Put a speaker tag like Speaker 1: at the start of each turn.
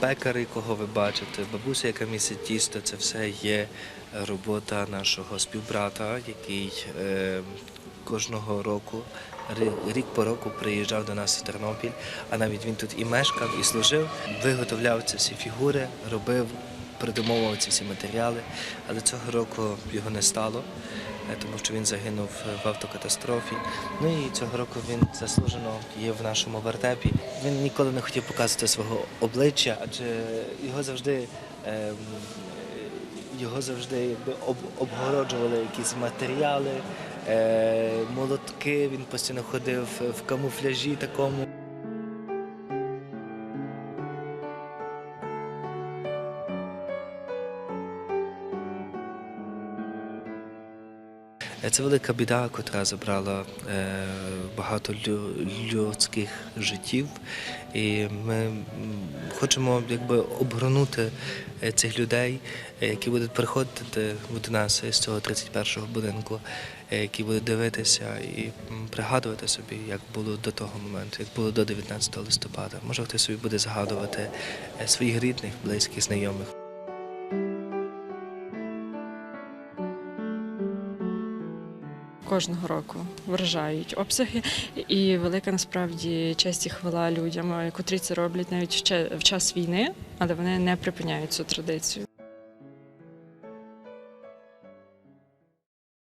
Speaker 1: Пекари, кого ви бачите, бабуся, яка місить тісто, це все є робота нашого співбрата, який е, кожного року, рік по року приїжджав до нас в Тернопіль, а навіть він тут і мешкав, і служив, виготовляв ці всі фігури, робив, придумовував ці всі матеріали. Але цього року його не стало, е, тому що він загинув в автокатастрофі. Ну і цього року він заслужено є в нашому вертепі. Він ніколи не хотів показувати свого обличчя, адже його завжди. ем, його завжди обгороджували якісь матеріали, е, молотки. Він постійно ходив в камуфляжі такому. Це велика біда, котра забрала е, багато людських життів. І ми хочемо якби обгорнути е, цих людей, е, які будуть приходити до нас з цього 31-го будинку, е, які будуть дивитися і пригадувати собі, як було до того моменту, як було до 19 листопада. Може, хтось собі буде згадувати е, своїх рідних, близьких, знайомих.
Speaker 2: Кожного року вражають обсяги, і велика насправді честь і хвала людям, е, котрі це роблять навіть в в час війни, але вони не припиняють цю традицію.